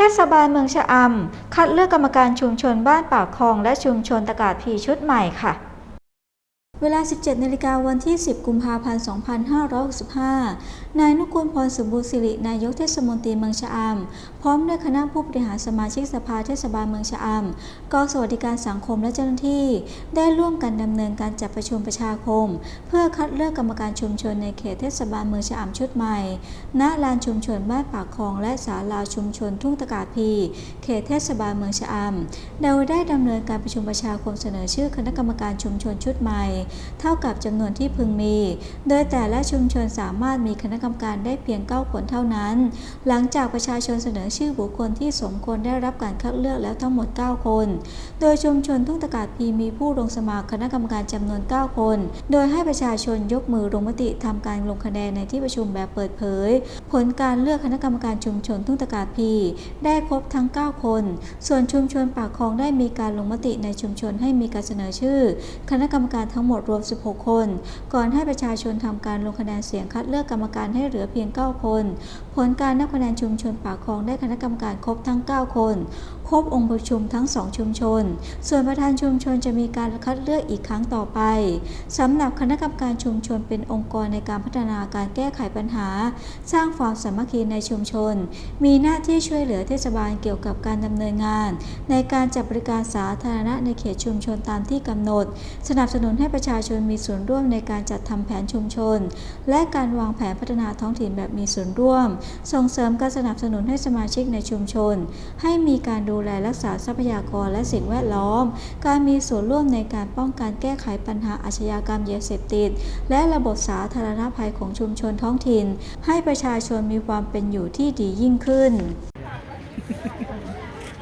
ทศบาลเมืองชะอำคัดเลือกกรรมการชุมชนบ้านปากคลองและชุมชนตะกาดพีชุดใหม่ค่ะ เวลา 17 นาฬิกาวันที่ 10 กุมภาพันธ์ 2565 นายนุกูลพรสมบูรณ์สิริ นายกเทศมนตรีเมืองชะอำ พร้อมด้วยคณะผู้บริหารสมาชิกสภาเทศบาลเมืองชะอำกองสวัสดิการสังคมและเจ้าหน้าที่ ได้ร่วมกันดำเนินการจัดประชุมประชาคม เพื่อคัดเลือกกรรมการชุมชนในเขตเทศบาลเมืองชะอำชุดใหม่ ณ ลานชุมชนบ้านปากคลองและศาลาชุมชนทุ่งตะกาดพี เขตเทศบาลเมืองชะอำ โดยได้ดำเนินการประชุมประชาคมเสนอชื่อคณะกรรมการชุมชนชุดใหม่เท่ากับจำนวนที่พึงมี โดยแต่ละชุมชนสามารถมีคณะกรรมการได้เพียง 9 คนเท่านั้น หลังจากประชาชนเสนอชื่อบุคคลที่สมควรได้รับการคัดเลือกแล้วทั้งหมด 9 คน โดยชุมชนทุ่งตะกาดพีมีผู้ลงสมัครคณะกรรมการจำนวน 9 คน โดยให้ประชาชนยกมือลงมติทำการลงคะแนนในที่ประชุมแบบเปิดเผย ผลการเลือกคณะกรรมการชุมชนทุ่งตะกาดพีได้ครบทั้ง 9 คน ส่วนชุมชนปากคลองได้มีการลงมติในชุมชนให้มีการเสนอชื่อ คณะกรรมการทั้งหมดรวม 16 คน ก่อนให้ประชาชนทำการลงคะแนนเสียงคัดเลือกกรรมการให้เหลือเพียง 9 คน ผลการนับคะแนนชุมชนปากคลองได้คณะกรรมการครบทั้ง 9 คน ครบองค์ประชุมทั้ง2ชุมชน ส่วนประธานชุมชนจะมีการคัดเลือกอีกครั้งต่อไปสำหรับคณะกรรมการชุมชนเป็นองค์กรในการพัฒนาการแก้ไขปัญหา สร้างความสามัคคีในชุมชน มีหน้าที่ช่วยเหลือเทศบาลเกี่ยวกับการดำเนินงาน ในการจัดบริการสาธารณะในเขตชุมชนตามที่กำหนด สนับสนุนให้ประชาชนมีส่วนร่วมในการจัดทำแผนชุมชน และการวางแผนพัฒนาท้องถิ่นแบบมีส่วนร่วม ส่งเสริมการสนับสนุนให้สมาชิกในชุมชน ให้มีการดูแลรักษาทรัพยากรและสิ่งแวดล้อม การมีส่วนร่วมในการป้องกันแก้ไขปัญหาอาชญากรรมยาเสพติด และระบบสาธารณภัยของชุมชนท้องถิ่น ให้ประชาชนมีความเป็นอยู่ที่ดียิ่งขึ้น